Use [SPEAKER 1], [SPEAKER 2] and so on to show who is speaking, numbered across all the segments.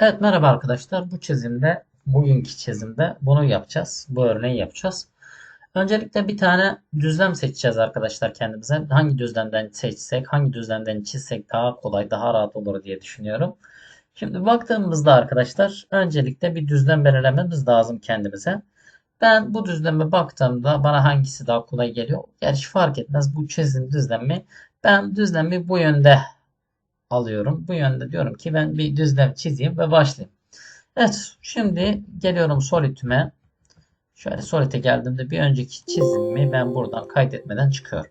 [SPEAKER 1] Evet merhaba arkadaşlar. Bu çizimde, bugünkü çizimde bunu yapacağız. Bu örneği yapacağız. Öncelikle bir tane düzlem seçeceğiz arkadaşlar kendimize. Hangi düzlemden seçsek, hangi düzlemden çizsek daha kolay, daha rahat olur diye düşünüyorum. Şimdi baktığımızda arkadaşlar öncelikle bir düzlem belirlememiz lazım kendimize. Ben bu düzleme baktığımda bana hangisi daha kolay geliyor? Gerçi fark etmez bu çizim düzlemi. Ben düzlemi bu yönde alıyorum. Bu yönde diyorum ki ben bir düzlem çizeyim ve başlayayım. Evet şimdi geliyorum Solid'üme. Şöyle Solid'e geldiğimde bir önceki çizimimi ben buradan kaydetmeden çıkıyorum.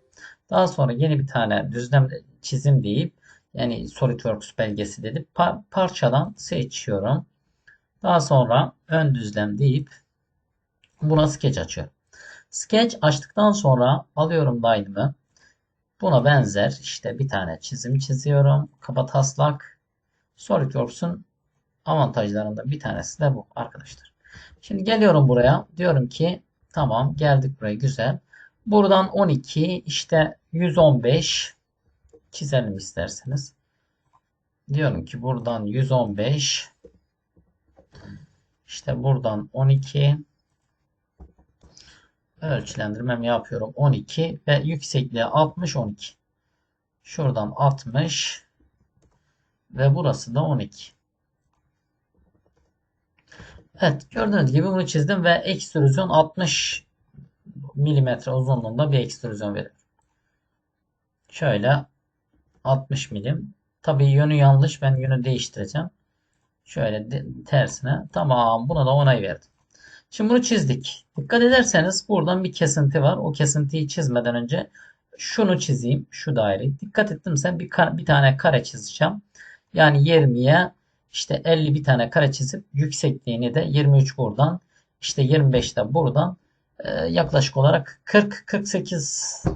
[SPEAKER 1] Daha sonra yeni bir tane düzlem çizim deyip yani SolidWorks belgesi dedip par parçadan seçiyorum. Daha sonra ön düzlem deyip buna sketch açıyorum. Sketch açtıktan sonra alıyorum line'ımı. Buna benzer işte bir tane çizim çiziyorum. Kaba taslak. SolidWorks'un avantajlarından bir tanesi de bu arkadaşlar. Şimdi geliyorum buraya. Diyorum ki tamam geldik buraya güzel. Buradan 12 işte 115 çizelim isterseniz. Diyorum ki buradan 115 işte buradan 12 ölçülendirmem yapıyorum. 12 ve yüksekliği 60 12. Şuradan 60 ve burası da 12. Evet gördüğünüz gibi bunu çizdim ve ekstrüzyon 60 milimetre uzunluğunda bir ekstrüzyon veriyor. Şöyle 60 milim. Tabii yönü yanlış. Ben yönü değiştireceğim. Şöyle tersine. Tamam. Buna da onay verdim. Şimdi bunu çizdik. Dikkat ederseniz buradan bir kesinti var. O kesintiyi çizmeden önce şunu çizeyim. Şu daireyi. Dikkat ettim sen bir, bir tane kare çizeceğim. Yani 20'ye işte 50 bir tane kare çizip yüksekliğini de 23 buradan işte 25 de buradan e, yaklaşık olarak 40-48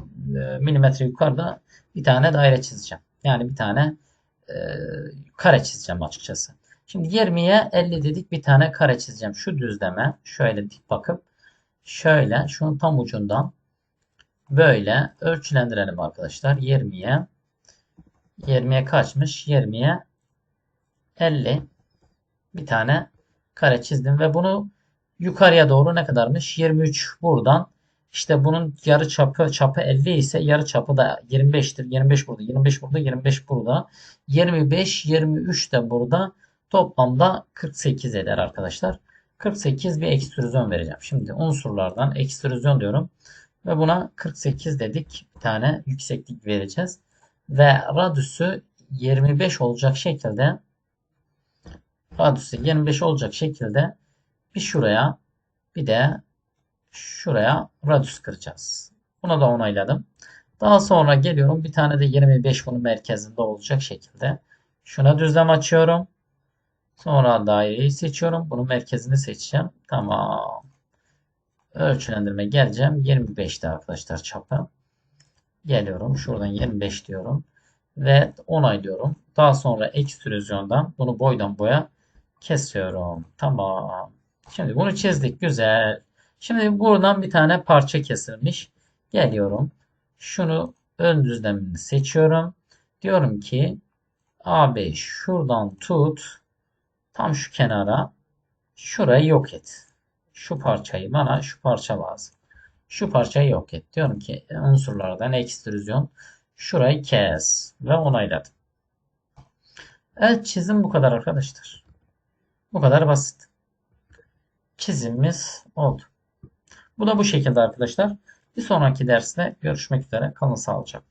[SPEAKER 1] e, milimetre yukarıda bir tane daire çizeceğim. Yani bir tane e, kare çizeceğim açıkçası. Şimdi 20'ye 50 dedik bir tane kare çizeceğim. Şu düzleme şöyle dik bakıp şöyle şunun tam ucundan böyle ölçülendirelim arkadaşlar. 20'ye 20'ye kaçmış? 20'ye 50 bir tane kare çizdim ve bunu yukarıya doğru ne kadarmış? 23 buradan işte bunun yarı çapı çapı 50 ise yarı çapı da 25'tir. 25 burada, 25 burada, 25 burada. 25, 23 de burada. Toplamda 48 eder arkadaşlar. 48 bir ekstrüzyon vereceğim. Şimdi unsurlardan ekstrüzyon diyorum. Ve buna 48 dedik. Bir tane yükseklik vereceğiz. Ve radüsü 25 olacak şekilde radüsü 25 olacak şekilde bir şuraya bir de şuraya radüs kıracağız. Buna da onayladım. Daha sonra geliyorum. Bir tane de 25 bunun merkezinde olacak şekilde. Şuna düzlem açıyorum. Sonra daireyi seçiyorum. Bunun merkezini seçeceğim. Tamam. Ölçülendirme geleceğim. 25'te arkadaşlar çapı. Geliyorum. Şuradan 25 diyorum. Ve onaylıyorum. Daha sonra ekstrüzyondan bunu boydan boya kesiyorum. Tamam. Şimdi bunu çizdik. Güzel. Şimdi buradan bir tane parça kesilmiş. Geliyorum. Şunu ön düzlemini seçiyorum. Diyorum ki AB şuradan tut. Tam şu kenara şurayı yok et. Şu parçayı bana şu parça lazım. Şu parçayı yok et. Diyorum ki unsurlardan ekstrüzyon şurayı kes ve onayladım. Evet çizim bu kadar arkadaşlar. Bu kadar basit. Çizimimiz oldu. Bu da bu şekilde arkadaşlar. Bir sonraki derste görüşmek üzere. Kalın sağlıcakla.